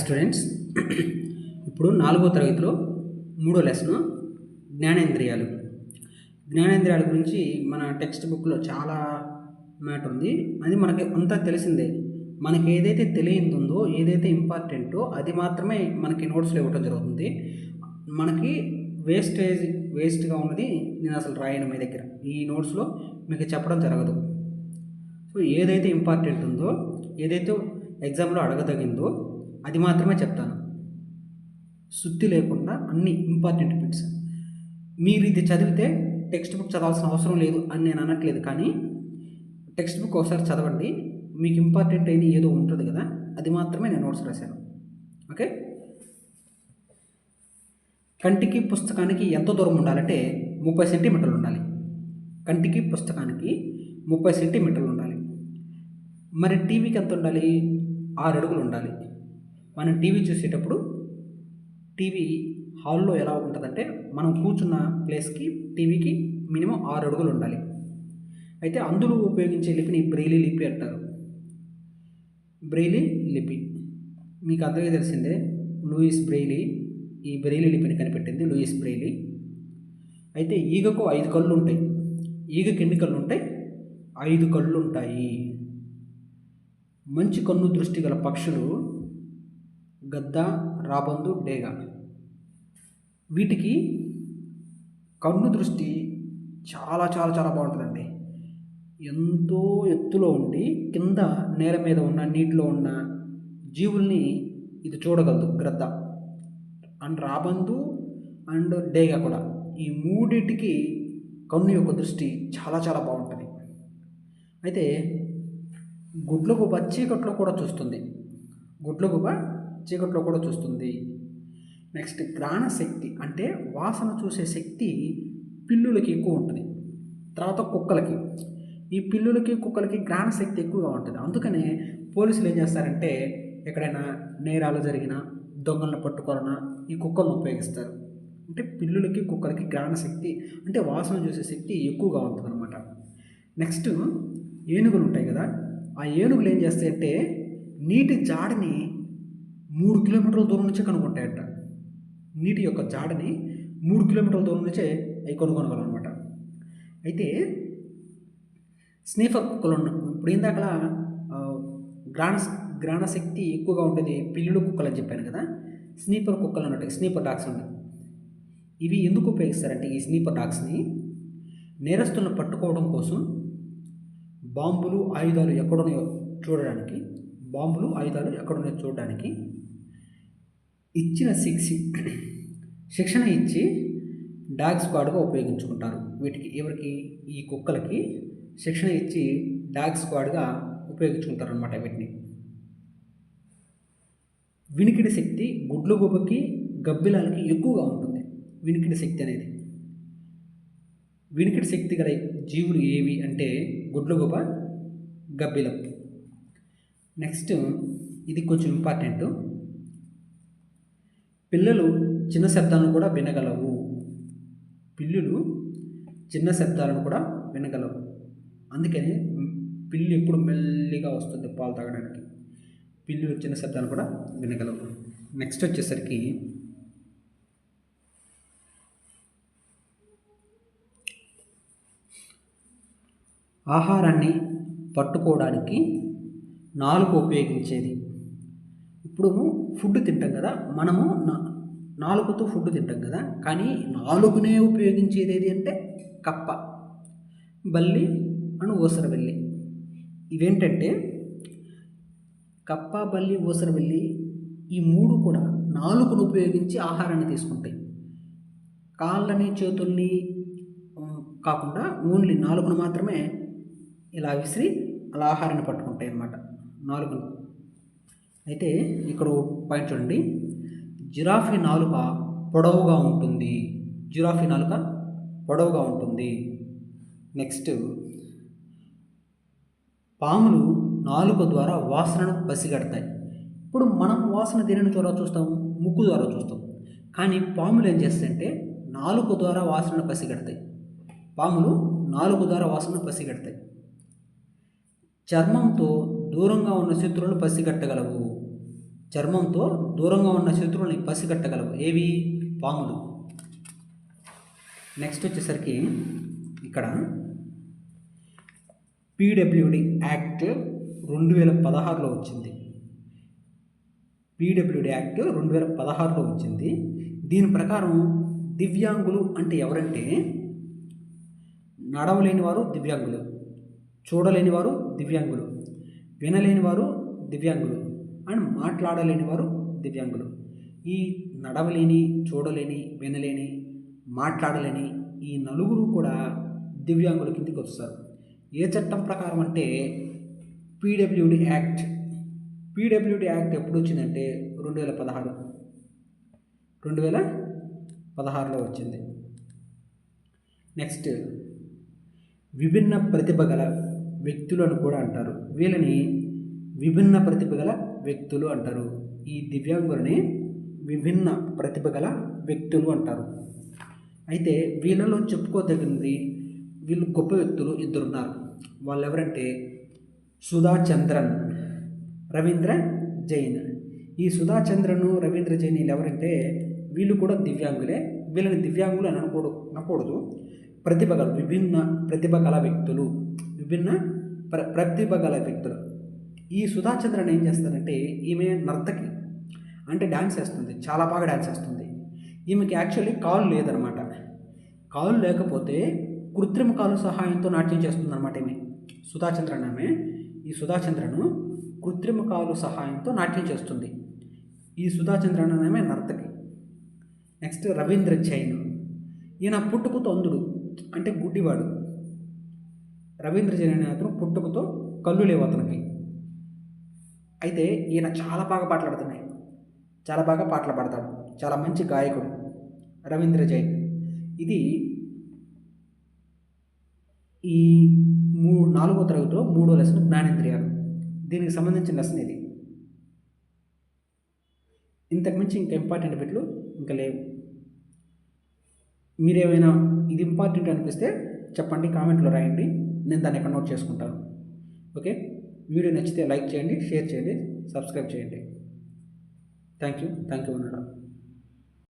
Hi students ఇప్పుడు నాలుగో తరగతిలో మూడో లెసన్ జ్ఞానేంద్రియాలు. జ్ఞానేంద్రియాల గురించి మన టెక్స్ట్ బుక్లో చాలా మ్యాటర్ ఉంది. అది మనకి అంతా తెలిసిందే. మనకి ఏదైతే తెలియదుందో ఏదైతే ఇంపార్టెంటో అది మాత్రమే మనకి నోట్స్లో ఇవ్వటం జరుగుతుంది. మనకి వేస్టేజ్ వేస్ట్గా ఉన్నది నేను అసలు రాయను మీ దగ్గర. ఈ నోట్స్లో మీకు చెప్పడం జరగదు. సో ఏదైతే ఇంపార్టెంట్ ఉందో ఏదైతే ఎగ్జామ్లో అడగదగిందో అది మాత్రమే చెప్తాను. శుద్ధి లేకుండా అన్ని ఇంపార్టెంట్ బిట్స్ మీరు ఇది చదివితే టెక్స్ట్ బుక్ చదవాల్సిన అవసరం లేదు అని నేను అనట్లేదు కానీ టెక్స్ట్ బుక్ ఒకసారి చదవండి. మీకు ఇంపార్టెంట్ అయిన ఏదో ఉంటుంది కదా అది మాత్రమే నేను నోట్స్ రాశాను. ఓకే కంటికి పుస్తకానికి ఎంత దూరం ఉండాలంటే ముప్పై సెంటీమీటర్లు ఉండాలి. కంటికి పుస్తకానికి ముప్పై సెంటీమీటర్లు ఉండాలి. మరి టీవీకి ఎంత ఉండాలి? ఆరు అడుగులు ఉండాలి. మనం టీవీ చూసేటప్పుడు టీవీ హాల్లో ఎలా ఉంటుందంటే మనం కూర్చున్న ప్లేస్కి టీవీకి మినిమం ఆరు అడుగులు ఉండాలి. అయితే అందులో ఉపయోగించే లిపిని బ్రెయిలీ లిపి అంటారు. బ్రెయిలీ లిపి. మీకు అందరికీ తెలిసిందే లూయిస్ బ్రెయిలీ ఈ బ్రెయిలీ లిపిని కనిపెట్టింది లూయిస్ బ్రెయిలీ. అయితే ఈగకు ఐదు కళ్ళు ఉంటాయి. ఈగకి ఎన్ని కళ్ళు ఉంటాయి? ఐదు కళ్ళు ఉంటాయి. మంచి కన్ను దృష్టి గల పక్షులు గద్ద రాబందు డేగ. వీటికి కన్ను దృష్టి చాలా చాలా చాలా బాగుంటుందండి. ఎంతో ఎత్తులో ఉండి కింద నేల మీద ఉన్న నీటిలో ఉన్న జీవుల్ని ఇది చూడగలదు గ్రద్ద. అండ్ రాబందు అండ్ డేగ కూడా. ఈ మూడిటికి కన్ను యొక్క దృష్టి చాలా చాలా బాగుంటుంది. అయితే గుడ్లగుబ చీకట్లో కూడా చూస్తుంది. గుడ్లగుబ చీకట్లో కూడా చూస్తుంది. నెక్స్ట్ గ్రాణ శక్తి అంటే వాసన చూసే శక్తి పిల్లులకి ఎక్కువ ఉంటుంది. తర్వాత కుక్కలకి. ఈ పిల్లులకి కుక్కలకి గ్రాణ శక్తి ఎక్కువగా ఉంటుంది. అందుకనే పోలీసులు ఏం చేస్తారంటే ఎక్కడైనా నేరాలు జరిగినా దొంగలను పట్టుకోవాలన్నా ఈ కుక్కలను ఉపయోగిస్తారు. అంటే పిల్లులకి కుక్కలకి గ్రాణ శక్తి అంటే వాసన చూసే శక్తి ఎక్కువగా ఉంటుంది అనమాట నెక్స్ట్ ఏనుగులు ఉంటాయి కదా. ఆ ఏనుగులు ఏం చేస్తాయంటే నీటి జాడని మూడు కిలోమీటర్ల దూరం నుంచే కనుగొంటాయట. నీటి యొక్క జాడని మూడు కిలోమీటర్ల దూరం నుంచే అవి కనుగొనగలం అయితే స్నేఫర్ కుక్కలు ఇప్పుడు ఇందాకలా గ్రాణ గ్రాణశక్తి ఎక్కువగా ఉంటుంది పిల్లుడు కుక్కలు అని చెప్పాను కదా. స్నీపర్ కుక్కలు అన్నట్టు స్నీపర్ డాగ్స్ ఉన్నాయి ఇవి ఎందుకు ఉపయోగిస్తారంటే ఈ స్నీపర్ డాగ్స్ని నేరస్తులను పట్టుకోవడం కోసం బాంబులు ఆయుధాలు ఎక్కడున్నాయో చూడడానికి బాంబులు ఆయుధాలు ఎక్కడున్నాయో చూడడానికి ఇచ్చిన శిక్ష శిక్షణ ఇచ్చి డాగ్ స్క్వాడ్గా ఉపయోగించుకుంటారు. వీటికి ఎవరికి ఈ కుక్కలకి శిక్షణ ఇచ్చి డాగ్ స్క్వాడ్గా ఉపయోగించుకుంటారు అనమాట వీటిని. వినికిడి శక్తి గుడ్ల గుబకి గబ్బిలాలకి ఎక్కువగా ఉంటుంది. వినికిడి శక్తి అనేది. వినికిడి శక్తి గల జీవులు ఏవి అంటే గుడ్లగూబ గబ్బిలం. నెక్స్ట్ ఇది కొంచెం ఇంపార్టెంట్. పిల్లలు చిన్న శబ్దాలను కూడా వినగలవు. పిల్లులు చిన్న శబ్దాలను కూడా వినగలవు. అందుకని పిల్లి ఎప్పుడు మెల్లిగా వస్తుంది పాలు తాగడానికి. పిల్లులు చిన్న శబ్దాలు కూడా వినగలవు. నెక్స్ట్ వచ్చేసరికి ఆహారాన్ని పట్టుకోవడానికి నాలుగు ఉపయోగించేది. ఇప్పుడు ఫుడ్ తింటాం కదా మనము నాలుగుతో ఫుడ్ తింటాం కదా కానీ నాలుగునే ఉపయోగించేది ఏది అంటే కప్ప బల్లి అండ్ ఓసరవెల్లి ఇవేంటంటే కప్ప బల్లి ఓసరవెల్లి ఈ మూడు కూడా నాలుగును ఉపయోగించి ఆహారాన్ని తీసుకుంటాయి. కాళ్ళని చేతుల్ని కాకుండా ఓన్లీ నాలుగును మాత్రమే ఇలా విసిరి అలా ఆహారాన్ని పట్టుకుంటాయి అన్నమాట. నాలుగును. అయితే ఇక్కడ పాయింట్ చూడండి. జిరాఫీ నాలుక పొడవుగా ఉంటుంది. జిరాఫీ నాలుక పొడవుగా ఉంటుంది. నెక్స్ట్ పాములు నాలుక ద్వారా వాసనను పసిగడతాయి. ఇప్పుడు మనం వాసన దేనిని ద్వారా చూస్తాం? ముక్కు ద్వారా చూస్తాం. కానీ పాములు ఏం చేస్తాయంటే నాలుక ద్వారా వాసనను పసిగడతాయి. పాములు నాలుగు ద్వారా వాసన పసిగడతాయి. చర్మంతో దూరంగా ఉన్న శత్రువులను పసిగట్టగలవు. చర్మంతో దూరంగా ఉన్న శత్రువుల్ని పసిగట్టగలవు. ఏవి? పాములు. నెక్స్ట్ వచ్చేసరికి ఇక్కడ పీడబ్ల్యూడి యాక్ట్ రెండు వేల పదహారులో వచ్చింది. పీడబ్ల్యూడి యాక్ట్ రెండు వేల పదహారులో వచ్చింది. దీని ప్రకారం దివ్యాంగులు అంటే ఎవరంటే నడవలేని వారు దివ్యాంగులు చూడలేని వారు దివ్యాంగులు వినలేని వారు దివ్యాంగులు. అండ్ మాట్లాడలేని వారు దివ్యాంగులు. ఈ నడవలేని చూడలేని వినలేని మాట్లాడలేని ఈ నలుగురు కూడా దివ్యాంగుల కిందకి వస్తారు. ఏ చట్టం ప్రకారం అంటే పీడబ్ల్యూడి యాక్ట్. పీడబ్ల్యూడి యాక్ట్ ఎప్పుడు వచ్చిందంటే రెండు వేల పదహారు. రెండు వేల పదహారులో వచ్చింది. నెక్స్ట్ విభిన్న ప్రతిభ గల వ్యక్తులను కూడా అంటారు. వీళ్ళని విభిన్న ప్రతిభ గల వ్యక్తులు అంటారు. ఈ దివ్యాంగులని విభిన్న ప్రతిభ గల వ్యక్తులు అంటారు. అయితే వీళ్ళలో చెప్పుకోదగినది వీళ్ళు గొప్ప వ్యక్తులు ఇద్దరు ఉన్నారు వాళ్ళు ఎవరంటే సుధా చంద్రన్ రవీంద్ర జైన్. ఈ సుధా చంద్రను రవీంద్ర జైన్ వీళ్ళు ఎవరంటే వీళ్ళు కూడా దివ్యాంగులే. వీళ్ళని దివ్యాంగులు అని అనకూడదు అనకూడదు. ప్రతిభ గల విభిన్న ప్రతిభ గల వ్యక్తులు విభిన్న ప్ర ప్రతిభ గల వ్యక్తులు. ఈ సుధాచంద్రన్ ఏం చేస్తారంటే ఈమె నర్తకి అంటే డ్యాన్స్ వేస్తుంది చాలా బాగా డ్యాన్స్ వేస్తుంది ఈమెకి యాక్చువల్లీ కాలు లేదనమాట. కాలు లేకపోతే కృత్రిమ కాలు సహాయంతో నాట్యం చేస్తుంది అనమాట ఈమె. సుధాచంద్రన్ ఆమె. ఈ సుధాచంద్రను కృత్రిమ కాలు సహాయంతో నాట్యం చేస్తుంది. ఈ సుధాచంద్రన్ ఆమె నర్తకి. నెక్స్ట్ రవీంద్ర జైన్. ఈయన పుట్టుకతో అందుడు అంటే గుడ్డివాడు. రవీంద్ర జైన్ అనే అతను పుట్టుకతో కళ్ళు లేవు అతనికి. అయితే ఈయన చాలా బాగా పాటలు పాడుతున్నాయి చాలా బాగా పాటలు పాడతాడు. చాలా మంచి గాయకుడు. రవీంద్ర జైన్. ఇది ఈ మూ నాలుగో తరగతిలో మూడో లెసన్ జ్ఞానేంద్రియాలు దీనికి సంబంధించిన లెసన్ ఇది. ఇంతకుమించి ఇంకా ఇంపార్టెంట్ బిట్లు ఇంకా లేవు. మీరేమైనా ఇది ఇంపార్టెంట్ అనిపిస్తే చెప్పండి కామెంట్లో రాయండి. నేను దాన్ని ఎక్కడ నోట్ చేసుకుంటాను. ఓకే వీడియో నచ్చితే లైక్ చేయండి షేర్ చేయండి సబ్స్క్రైబ్ చేయండి. థ్యాంక్ యూ థ్యాంక్ యూ అన్నాడు